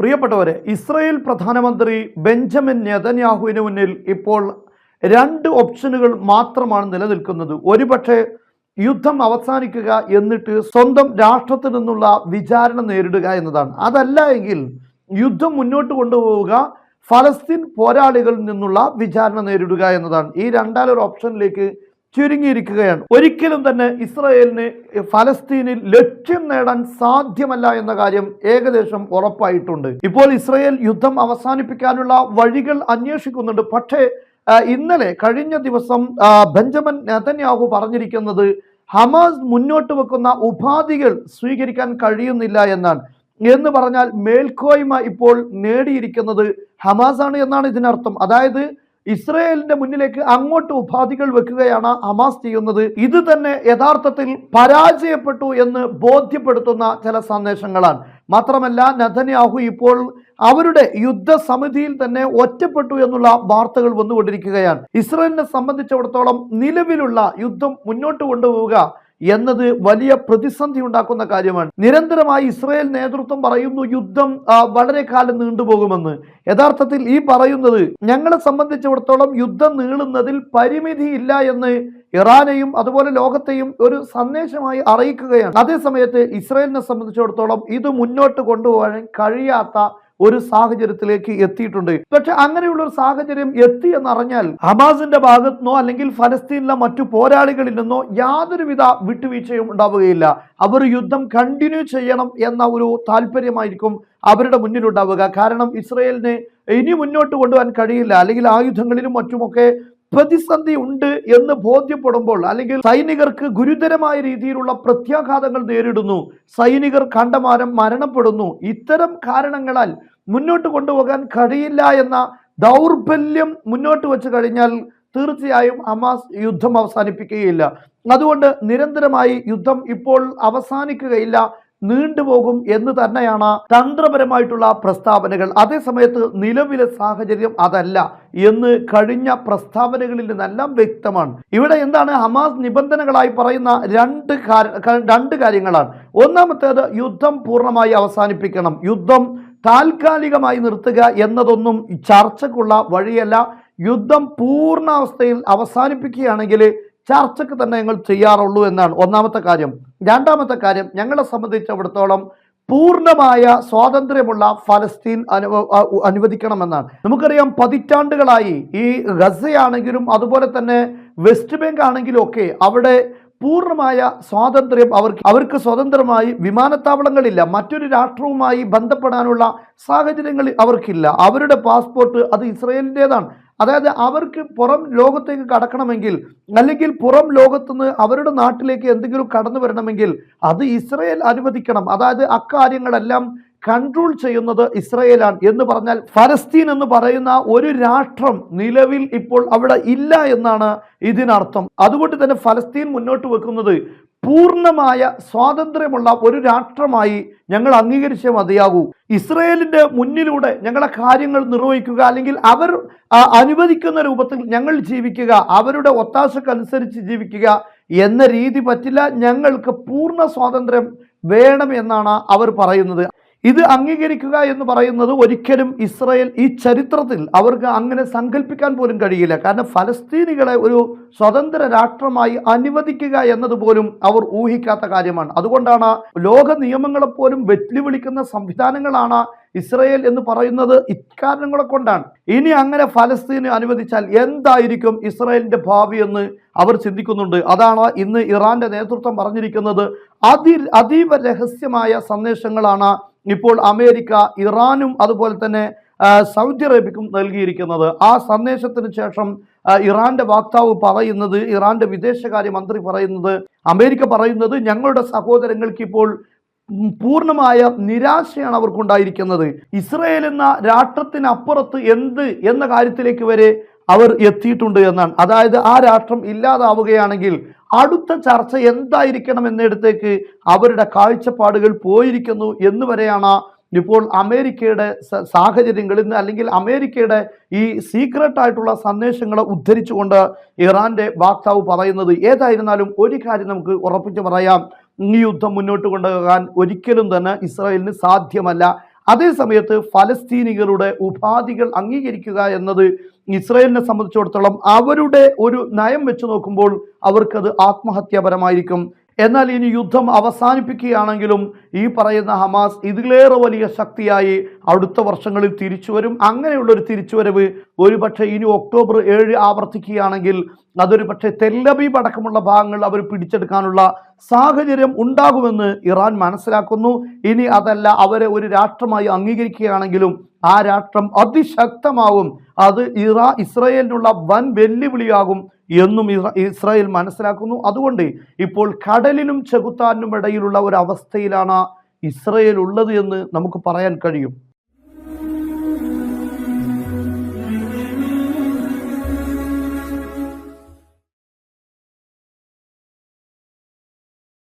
പ്രിയപ്പെട്ടവരെ ഇസ്രയേൽ പ്രധാനമന്ത്രി ബെഞ്ചമിൻ നെതന്യാഹുവിന് മുന്നിൽ ഇപ്പോൾ രണ്ട് ഓപ്ഷനുകൾ മാത്രമാണ് നിലനിൽക്കുന്നത്. ഒരുപക്ഷെ യുദ്ധം അവസാനിക്കുക എന്നിട്ട് സ്വന്തം രാഷ്ട്രത്തിൽ നിന്നുള്ള വിചാരണ നേരിടുക എന്നതാണ്. അതല്ല എങ്കിൽ യുദ്ധം മുന്നോട്ട് കൊണ്ടുപോവുക ഫലസ്തീൻ പോരാളികളിൽ നിന്നുള്ള വിചാരണ നേരിടുക എന്നതാണ്. ഈ രണ്ടാലൊരു ഓപ്ഷനിലേക്ക് ചുരുങ്ങിയിരിക്കുകയാണ്. ഒരിക്കലും തന്നെ ഇസ്രയേലിന് ഫലസ്തീനിൽ ലക്ഷ്യം നേടാൻ സാധ്യമല്ല എന്ന കാര്യം ഏകദേശം ഉറപ്പായിട്ടുണ്ട്. ഇപ്പോൾ ഇസ്രയേൽ യുദ്ധം അവസാനിപ്പിക്കാനുള്ള വഴികൾ അന്വേഷിക്കുന്നുണ്ട്. പക്ഷേ ഇന്നലെ കഴിഞ്ഞ ദിവസം ബെഞ്ചമിൻ നെതന്യാഹു പറഞ്ഞിരിക്കുന്നത് ഹമാസ് മുന്നോട്ട് വെക്കുന്ന ഉപാധികൾ സ്വീകരിക്കാൻ കഴിയുന്നില്ല എന്നാണ്. എന്ന് പറഞ്ഞാൽ മേൽക്കോയ്മ ഇപ്പോൾ നേടിയിരിക്കുന്നത് ഹമാസാണ് എന്നാണ് ഇതിനർത്ഥം. അതായത് ഇസ്രയേലിന്റെ മുന്നിലേക്ക് അങ്ങോട്ട് ഉപാധികൾ വെക്കുകയാണ് ഹമാസ് ചെയ്യുന്നത്. ഇത് തന്നെ യഥാർത്ഥത്തിൽ പരാജയപ്പെട്ടു എന്ന് ബോധ്യപ്പെടുത്തുന്ന ചില സന്ദേശങ്ങളാണ്. മാത്രമല്ല നഥന്യാഹു ഇപ്പോൾ അവരുടെ യുദ്ധസമിതിയിൽ തന്നെ ഒറ്റപ്പെട്ടു എന്നുള്ള വാർത്തകൾ വന്നുകൊണ്ടിരിക്കുകയാണ്. ഇസ്രയേലിനെ സംബന്ധിച്ചിടത്തോളം നിലവിലുള്ള യുദ്ധം മുന്നോട്ട് കൊണ്ടുപോവുക എന്നത് വലിയ പ്രതിസന്ധി ഉണ്ടാക്കുന്ന കാര്യമാണ്. നിരന്തരമായി ഇസ്രായേൽ നേതൃത്വം പറയുന്നു യുദ്ധം വളരെ കാലം നീണ്ടുപോകുമെന്ന് യഥാർത്ഥത്തിൽ ഈ പറയുന്നത് ഞങ്ങളെ സംബന്ധിച്ചിടത്തോളം യുദ്ധം നീളുന്നതിൽ പരിമിതിയില്ല എന്ന് ഇറാനെയും അതുപോലെ ലോകത്തെയും ഒരു സന്ദേശമായി അറിയിക്കുകയാണ്. അതേസമയത്ത് ഇസ്രായേലിനെ സംബന്ധിച്ചിടത്തോളം ഇത് മുന്നോട്ട് കൊണ്ടുപോകാൻ കഴിയാത്ത ഒരു സാഹചര്യത്തിലേക്ക് എത്തിയിട്ടുണ്ട്. പക്ഷെ അങ്ങനെയുള്ള ഒരു സാഹചര്യം എത്തി എന്നറിഞ്ഞാൽ ഹമാസിന്റെ ഭാഗത്തു നിന്നോ അല്ലെങ്കിൽ ഫലസ്തീനിലെ മറ്റു പോരാളികളിൽ നിന്നോ യാതൊരുവിധ വിട്ടുവീഴ്ചയും ഉണ്ടാവുകയില്ല. അവർ യുദ്ധം കണ്ടിന്യൂ ചെയ്യണം എന്ന ഒരു താല്പര്യമായിരിക്കും അവരുടെ മുന്നിലുണ്ടാവുക. കാരണം ഇസ്രയേലിന് ഇനി മുന്നോട്ട് കൊണ്ടുപോകാൻ കഴിയില്ല. അല്ലെങ്കിൽ ആയുധങ്ങളിലും മറ്റുമൊക്കെ പ്രതിസന്ധി ഉണ്ട് എന്ന് ബോധ്യപ്പെടുമ്പോൾ അല്ലെങ്കിൽ സൈനികർക്ക് ഗുരുതരമായ രീതിയിലുള്ള പ്രത്യാഘാതങ്ങൾ നേരിടുന്നു. സൈനികർ കണ്ടമാനം മരണപ്പെടുന്നു. ഇത്തരം കാരണങ്ങളാൽ മുന്നോട്ട് കൊണ്ടുപോകാൻ കഴിയില്ല എന്ന ദൗർബല്യം മുന്നോട്ട് വെച്ച് കഴിഞ്ഞാൽ തീർച്ചയായും ഹമാസ് യുദ്ധം അവസാനിപ്പിക്കുകയില്ല. അതുകൊണ്ട് നിരന്തരമായി യുദ്ധം ഇപ്പോൾ അവസാനിക്കുകയില്ല. നീണ്ടുപോകും എന്ന് തന്നെയാണ് തന്ത്രപരമായിട്ടുള്ള പ്രസ്താവനകൾ. അതേസമയത്ത് നിലവിലെ സാഹചര്യം അതല്ല. എന്ന് കഴിഞ്ഞ പ്രസ്താവനകളിൽ നിന്നെല്ലാം വ്യക്തമാണ്. ഇവിടെ എന്താണ് ഹമാസ് നിബന്ധനകളായി പറയുന്ന രണ്ട് രണ്ട് കാര്യങ്ങളാണ്. ഒന്നാമത്തേത് യുദ്ധം പൂർണമായി അവസാനിപ്പിക്കണം. യുദ്ധം താൽക്കാലികമായി നിർത്തുക എന്നതൊന്നും ചർച്ചക്കുള്ള വഴിയല്ല. യുദ്ധം പൂർണാവസ്ഥയിൽ അവസാനിപ്പിക്കുകയാണെങ്കിൽ ചർച്ചയ്ക്ക് തന്നെ ഞങ്ങൾ ചെയ്യാറുള്ളൂ എന്നാണ് ഒന്നാമത്തെ കാര്യം. രണ്ടാമത്തെ കാര്യം ഞങ്ങളെ സംബന്ധിച്ചിടത്തോളം പൂർണമായ സ്വാതന്ത്ര്യമുള്ള ഫലസ്തീൻ അനുവ അനുവദിക്കണമെന്നാണ്. നമുക്കറിയാം പതിറ്റാണ്ടുകളായി ഈ ഗസയാണെങ്കിലും അതുപോലെ തന്നെ വെസ്റ്റ് ബാങ്ക് ആണെങ്കിലും ഒക്കെ അവിടെ പൂർണമായ സ്വാതന്ത്ര്യം അവർക്ക് അവർക്ക് സ്വതന്ത്രമായി വിമാനത്താവളങ്ങളില്ല. മറ്റൊരു രാഷ്ട്രവുമായി ബന്ധപ്പെടാനുള്ള സാഹചര്യങ്ങൾ അവർക്കില്ല. അവരുടെ പാസ്പോർട്ട് അത് ഇസ്രയേലിന്റെതാണ്. അതായത് അവർക്ക് പുറം ലോകത്തേക്ക് കടക്കണമെങ്കിൽ അല്ലെങ്കിൽ പുറം ലോകത്തുനിന്ന് അവരുടെ നാട്ടിലേക്ക് എന്തെങ്കിലും കടന്നു വരണമെങ്കിൽ അത് ഇസ്രയേൽ അനുവദിക്കണം. അതായത് അക്കാര്യങ്ങളെല്ലാം കൺട്രോൾ ചെയ്യുന്നത് ഇസ്രയേലാണ് എന്ന് പറഞ്ഞാൽ ഫലസ്തീൻ എന്ന് പറയുന്ന ഒരു രാഷ്ട്രം നിലവിൽ ഇപ്പോൾ അവിടെ ഇല്ല എന്നാണ് ഇതിനർത്ഥം. അതുകൊണ്ട് തന്നെ ഫലസ്തീൻ മുന്നോട്ട് വെക്കുന്നത് പൂർണമായ സ്വാതന്ത്ര്യമുള്ള ഒരു രാഷ്ട്രമായി ഞങ്ങൾ അംഗീകരിച്ചേ മതിയാകൂ. ഇസ്രയേലിന്റെ മുന്നിലൂടെ ഞങ്ങളെ കാര്യങ്ങൾ നിർവഹിക്കുക അല്ലെങ്കിൽ അവർ അനുവദിക്കുന്ന രൂപത്തിൽ ഞങ്ങൾ ജീവിക്കുക അവരുടെ ഒത്താശക്കനുസരിച്ച് ജീവിക്കുക എന്ന രീതി പറ്റില്ല. ഞങ്ങൾക്ക് പൂർണ സ്വാതന്ത്ര്യം വേണം എന്നാണ് അവർ പറയുന്നത്. ഇത് അംഗീകരിക്കുക എന്ന് പറയുന്നത് ഒരിക്കലും ഇസ്രയേൽ ഈ ചരിത്രത്തിൽ അവർക്ക് അങ്ങനെ സങ്കല്പിക്കാൻ പോലും കഴിയില്ല. കാരണം ഫലസ്തീനികളെ ഒരു സ്വതന്ത്ര രാഷ്ട്രമായി അനുവദിക്കുക എന്നതുപോലും അവർ ഊഹിക്കാത്ത കാര്യമാണ്. അതുകൊണ്ടാണ് ലോക നിയമങ്ങളെപ്പോലും വെല്ലുവിളിക്കുന്ന സംവിധാനങ്ങളാണ് ഇസ്രയേൽ എന്ന് പറയുന്നത് ഇക്കാരണങ്ങളെ കൊണ്ടാണ്. ഇനി അങ്ങനെ ഫലസ്തീന് അനുവദിച്ചാൽ എന്തായിരിക്കും ഇസ്രയേലിന്റെ ഭാവി എന്ന് അവർ ചിന്തിക്കുന്നുണ്ട്. അതാണ് ഇന്ന് ഇറാന്റെ നേതൃത്വം പറഞ്ഞിരിക്കുന്നത്. അതി അതീവ രഹസ്യമായ സന്ദേശങ്ങളാണ് ഇപ്പോൾ അമേരിക്ക ഇറാനും അതുപോലെ തന്നെ സൗദി അറേബ്യക്കും നൽകിയിരിക്കുന്നത്. ആ സന്ദേശത്തിന് ശേഷം ഇറാന്റെ വാക്താവ് പറയുന്നത് ഇറാന്റെ വിദേശകാര്യ മന്ത്രി പറയുന്നത് അമേരിക്ക പറയുന്നത് ഞങ്ങളുടെ സഹോദരങ്ങൾക്ക് ഇപ്പോൾ പൂർണമായ നിരാശയാണ് അവർക്കുണ്ടായിരിക്കുന്നത്. ഇസ്രയേൽ എന്ന രാഷ്ട്രത്തിനപ്പുറത്ത് എന്ത് എന്ന കാര്യത്തിലേക്ക് വരെ അവർ എത്തിയിട്ടുണ്ട് എന്നാണ്. അതായത് ആ രാഷ്ട്രം ഇല്ലാതാവുകയാണെങ്കിൽ അടുത്ത ചർച്ച എന്തായിരിക്കണം എന്നിടത്തേക്ക് അവരുടെ കാഴ്ചപ്പാടുകൾ പോയിരിക്കുന്നു എന്ന് വരെയാണ് ഇപ്പോൾ അമേരിക്കയുടെ സാഹചര്യങ്ങളിൽ നിന്ന് അല്ലെങ്കിൽ അമേരിക്കയുടെ ഈ സീക്രട്ട് ആയിട്ടുള്ള സന്ദേശങ്ങളെ ഉദ്ധരിച്ചുകൊണ്ട് ഇറാന്റെ വാക്താവ് പറയുന്നത് ഏതായിരുന്നാലും ഒരു കാര്യം നമുക്ക് ഉറപ്പിച്ച് പറയാം. ഈ യുദ്ധം മുന്നോട്ട് കൊണ്ടുപോകാൻ ഒരിക്കലും തന്നെ ഇസ്രായേലിന് സാധ്യമല്ല. അതേസമയത്ത് ഫലസ്തീനികളുടെ ഉപാധികൾ അംഗീകരിക്കുക എന്നത് ഇസ്രയേലിനെ സംബന്ധിച്ചിടത്തോളം അവരുടെ ഒരു നയം വെച്ച് നോക്കുമ്പോൾ അവർക്കത് ആത്മഹത്യാപരമായിരിക്കും. എന്നാൽ ഇനി യുദ്ധം അവസാനിപ്പിക്കുകയാണെങ്കിലും ഈ പറയുന്ന ഹമാസ് ഇതിലേറെ വലിയ ശക്തിയായി അടുത്ത വർഷങ്ങളിൽ തിരിച്ചു വരും. അങ്ങനെയുള്ള ഒരു തിരിച്ചുവരവ് ഒരുപക്ഷെ ഇനി ഒക്ടോബർ ഏഴ് ആവർത്തിക്കുകയാണെങ്കിൽ അതൊരു പക്ഷേ തെല്ലബീബ് അടക്കമുള്ള ഭാഗങ്ങൾ അവർ പിടിച്ചെടുക്കാനുള്ള സാഹചര്യം ഉണ്ടാകുമെന്ന് ഇറാൻ മനസ്സിലാക്കുന്നു. ഇനി അതല്ല അവരെ ഒരു രാഷ്ട്രമായി അംഗീകരിക്കുകയാണെങ്കിലും ആ രാഷ്ട്രം അതിശക്തമാവും. അത് ഇറാ ഇസ്രയേലിനുള്ള വൻ വെല്ലുവിളിയാകും എന്നും ഇസ്രായേൽ മനസ്സിലാക്കുന്നു. അതുകൊണ്ട് ഇപ്പോൾ കടലിനും ചെകുത്താനും ഇടയിലുള്ള ഒരു അവസ്ഥയിലാണ് ഇസ്രയേൽ ഉള്ളത് എന്ന് നമുക്ക് പറയാൻ കഴിയും.